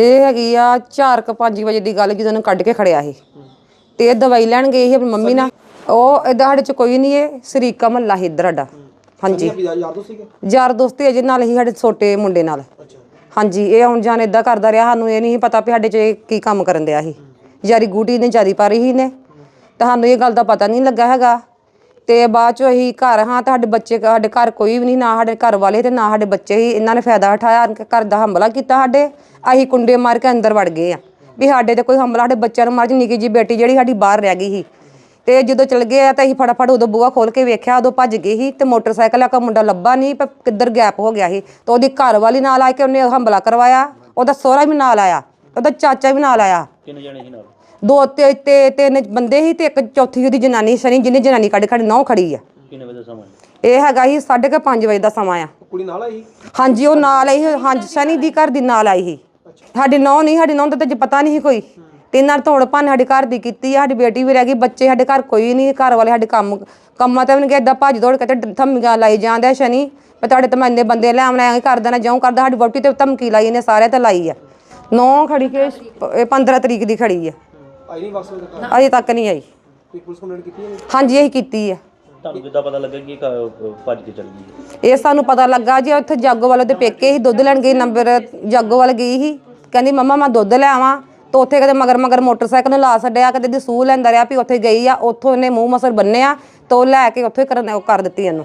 ਇਹ ਹੈਗੀ ਆ 4:05 ਵਜੇ ਦੀ ਗੱਲ ਜਦੋਂ ਉਹਨੂੰ ਕੱਢ ਕੇ ਖੜਿਆ ਸੀ ਤੇ ਇਹ ਦਵਾਈ ਲੈਣ ਗਏ ਸੀ ਆਪਣੀ ਮੰਮੀ ਨਾਲ। ਉਹ ਇਦਾਂ ਸਾਡੇ ਚ ਕੋਈ ਨਹੀਂ ਇਹ ਸਰੀਕਾ ਮਹੱਲਾ ਸੀ ਇੱਧਰ ਸਾਡਾ। ਹਾਂਜੀ। ਯਾਰ ਦੋਸਤ ਸੀਗੇ? ਯਾਰ ਦੋਸਤੀ ਅਜੇ ਨਾਲ ਹੀ ਸਾਡੇ ਛੋਟੇ ਮੁੰਡੇ ਨਾਲ। ਹਾਂਜੀ ਇਹ ਆਉਣ ਜਾਣ ਇਦਾਂ ਕਰਦਾ ਰਿਹਾ ਸਾਨੂੰ ਇਹ ਨਹੀਂ ਪਤਾ ਵੀ ਸਾਡੇ ਚ ਇਹ ਕੀ ਕੰਮ ਕਰਨ ਦਿਆ ਸੀ। ਯਾਰੀ ਗੂਟੀ ਨੇ ਜਾਰੀ ਪਾ ਰਹੀ ਨੇ ਤਾਂ ਸਾਨੂੰ ਇਹ ਗੱਲ ਦਾ ਪਤਾ ਨਹੀਂ ਲੱਗਾ ਹੈਗਾ। ਤੇ ਬਾਅਦ 'ਚੋਂ ਅਸੀਂ ਘਰ, ਹਾਂ ਤਾਂ ਸਾਡੇ ਬੱਚੇ, ਸਾਡੇ ਘਰ ਕੋਈ ਵੀ ਨਹੀਂ, ਨਾ ਸਾਡੇ ਘਰ ਵਾਲੇ ਤੇ ਨਾ ਸਾਡੇ ਬੱਚੇ ਹੀ ਇਹਨਾਂ ਨੇ ਫਾਇਦਾ ਉਠਾਇਆ ਘਰ ਦਾ ਹਮਲਾ ਕੀਤਾ ਸਾਡੇ। ਅਸੀਂ ਕੁੰਡੇ ਮਾਰ ਕੇ ਅੰਦਰ ਵੜ ਗਏ ਆ। ਵੀ ਸਾਡੇ ਤੇ ਕੋਈ ਹਮਲਾ, ਸਾਡੇ ਬੱਚਿਆਂ ਨੂੰ ਮਾਰ ਜੀ ਨਿੱਕੀ ਜੀ ਬੇਟੀ ਜਿਹੜੀ ਸਾਡੀ ਬਾਹਰ ਰਹਿ ਗਈ ਸੀ। ਤੇ ਜਦੋਂ ਚਲ ਗਏ ਆ ਤਾਂ ਅਸੀਂ ਫਟਾਫਟ ਉਦੋਂ ਬੂਹਾ ਖੋਲ ਕੇ ਵੇਖਿਆ, ਉਦੋਂ ਭੱਜ ਗਏ ਸੀ ਤੇ ਮੋਟਰਸਾਈਕਲ ਆ ਕਾ ਮੁੰਡਾ ਲੱਭਾ ਨਹੀਂ, ਪਰ ਕਿੱਧਰ ਗੈਪ ਹੋ ਗਿਆ ਸੀ। ਤਾਂ ਉਹਦੀ ਘਰ ਵਾਲੀ ਨਾਲ ਆ ਕੇ ਉਹਨੇ ਹਮਲਾ ਕਰਵਾਇਆ, ਉਹਦਾ ਸਹੁਰਾ ਵੀ ਨਾਲ ਆਇਆ, ਉਹਦਾ ਚਾਚਾ ਵੀ ਨਾਲ ਆਇਆ। ਕਿੰਨੇ ਜਣੇ ਸੀ ਨਾਲ? ਦੋ ਤੇ ਤੇ ਤਿੰਨ ਬੰਦੇ ਸੀ ਤੇ ਇੱਕ ਚੌਥੀ ਉਹਦੀ ਜਨਾਨੀ ਸਨੀ ਜਿਹਨੇ ਜਨਾਨੀ ਕੱਢ ਖੜੀ ਨੌ ਖੜੀ ਆ। ਕਿੰਨੇ ਵਜੇ ਦਾ ਸਮਾਂ ਹੈ? ਇਹ ਹੈਗਾ ਸੀ 5:30 ਵਜੇ ਦਾ ਸਮਾਂ ਆ। ਕੁੜੀ ਨਾਲ ਆਈ ਹਾਂਜੀ ਉਹ ਨਾਲ ਆਈ ਸੀ, ਹਾਂਜੀ ਸਨੀ ਦੀ ਘਰ ਦੀ ਨਾਲ ਆਈ ਸੀ। ਸਾਡੀ ਨੌ ਨਹੀਂ ਸਾਡੀ ਨੌ ਦਾ ਤਾਂ ਜੇ ਪਤਾ ਨਹੀਂ ਸੀ ਕੋਈ। ਤੇ ਨਾਲ ਧੋੜ ਭੰਨ ਸਾਡੇ ਘਰ ਦੀ ਕੀਤੀ ਆ ਸਾਡੀ ਬੇਟੀ ਵੀ ਰਹਿ ਗਈ ਬੱਚੇ ਸਾਡੇ ਘਰ ਕੋਈ ਨਹੀਂ ਘਰ ਵਾਲੇ ਸਾਡੇ ਕੰਮ ਕੰਮਾਂ ਤੇ ਵੀ ਨਹੀਂ ਏਦਾਂ ਭੱਜ ਦੌੜ ਕੇ ਤੇ ਧਮਕੀਆਂ ਲਾਈ ਜਾਂਦੇ ਆ ਸ਼ਨੀ ਮੈਂ ਤੁਹਾਡੇ ਤੇ ਮੈਂ ਇੰਨੇ ਬੰਦੇ ਲੈ ਆਉਣਾ ਐਂ ਕਰ ਦੇਣਾ ਜਿਉਂ ਕਰਦਾ ਸਾਡੀ ਵੋਟੀ ਤੇ ਧਮਕੀ ਲਾਈ ਇਹਨੇ ਸਾਰੇ ਤੇ ਲਾਈ ਆ। ਨੌ ਖੜੀ ਕੇ ਇਹ 15 ਤਰੀਕ ਦੀ ਖੜੀ ਆ। ਆਈ ਨਹੀਂ ਵਾਪਸ ਉਹਦੇ ਘਰ ਅਜੇ ਤੱਕ ਨਹੀਂ ਆਈ। ਕੋਈ ਪੁਲਿਸ ਕੰਪਲੇਂਟ ਕੀਤੀ ਹੈ? ਹਾਂਜੀ ਇਹ ਕੀਤੀ ਆ। ਤੁਹਾਨੂੰ ਕਿੱਦਾਂ ਪਤਾ ਲੱਗਾ ਕਿ ਇਹ ਕ- ਭੱਜ ਕੇ ਚੱਲ ਗਈ? ਇਹ ਸਾਨੂੰ ਪਤਾ ਲੱਗਾ ਜੀ ਉੱਥੇ ਜਾਗੋ ਵਾਲੇ ਦੇ ਪੇਕੇ ਹੀ ਦੁੱਧ ਲੈਣ ਗਈ ਨੰਬਰ ਜਾਗੋ ਵਾਲੇ ਗਈ ਸੀ ਕਹਿੰਦੀ ਮੰਮਾ ਮੈਂ ਦੁੱਧ ਲੈ ਆਵਾਂ। ਤੇ ਉੱਥੇ ਕਦੇ ਮਗਰ ਮਗਰ ਮੋਟਰਸਾਈਕਲ ਨੂੰ ਲਾ ਛੱਡਿਆ ਕਦੇ ਦੀ ਸੂਹ ਲੈਂਦਾ ਰਿਹਾ ਵੀ ਉੱਥੇ ਗਈ ਆ। ਉੱਥੋਂ ਇਹਨੇ ਮੂੰਹ ਮਸਰ ਬੰਨਿਆ ਤੇ ਉਹ ਲੈ ਕੇ ਉੱਥੇ ਕਰਨ ਉਹ ਕਰ ਦਿੱਤੀ ਇਹਨੂੰ।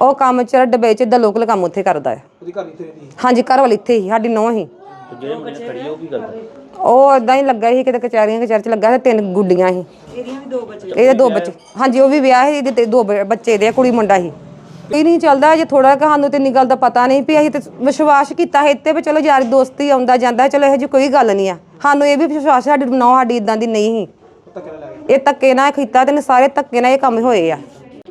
ਉਹ ਕੰਮ ਚ ਡੱਬੇ ਚ ਦਾ ਲੋਕਲ ਕੰਮ ਉੱਥੇ ਕਰਦਾ ਹੈ ਉਹਦੀ ਘਰ ਹਾਂਜੀ ਘਰ ਵਾਲੀ ਇੱਥੇ ਹੀ ਸਾਡੀ ਨੌਂ ਹੀ। ਤੇ ਜਿਹੜੇ ਮੁੰਡੇ ਖੜੀ ਆ ਉਹ ਕੀ ਕਰਦਾ ਉਹ ਇਦਾਂ ਹੀ ਲੱਗਾ ਸੀ ਕਿਤੇ ਕਚਹਿਰੀਆਂ ਕਚਹਿਰ ਚ ਲੱਗਾ ਸੀ ਤਿੰਨ ਗੁੱਡੀਆਂ ਸੀ। ਇਹਦੀਆਂ ਵੀ ਦੋ ਬੱਚੇ ਇਹਦੇ ਦੋ ਬੱਚੇ। ਹਾਂਜੀ ਉਹ ਵੀ ਵਿਆਹ ਸੀ ਇਹਦੇ ਤੇ ਦੋ ਬ- ਬੱਚੇ ਦੇ ਆ, ਕੁੜੀ ਮੁੰਡਾ ਸੀ। ਇਹ ਨਹੀਂ ਚੱਲਦਾ ਜੇ ਥੋੜਾ ਸਾਨੂੰ ਤੇ ਇੰਨੀ ਗੱਲ ਦਾ ਪਤਾ ਨਹੀਂ ਵੀ ਅਸੀਂ ਤੇ ਵਿਸ਼ਵਾਸ ਕੀਤਾ ਹੈ ਇੱਥੇ ਵੀ ਚਲੋ ਯਾਰ ਦੋਸਤੀ ਆਉਂਦਾ ਜਾਂਦਾ ਚਲੋ ਇਹੋ ਜਿਹੀ ਕੋਈ ਗੱਲ ਨਹੀਂ ਆ। ਸਾਨੂੰ ਇਹ ਵੀ ਵਿਸ਼ਵਾਸ ਸਾਡੀ ਨੌ ਸਾਡੀ ਇਦਾਂ ਦੀ ਨਹੀਂ ਸੀ। ਇਹ ਧੱਕੇ ਨਾਲ ਕੀਤਾ ਤੇ ਇਹਨੇ ਸਾਰੇ ਧੱਕੇ ਨਾਲ ਇਹ ਕੰਮ ਹੋਏ ਆ।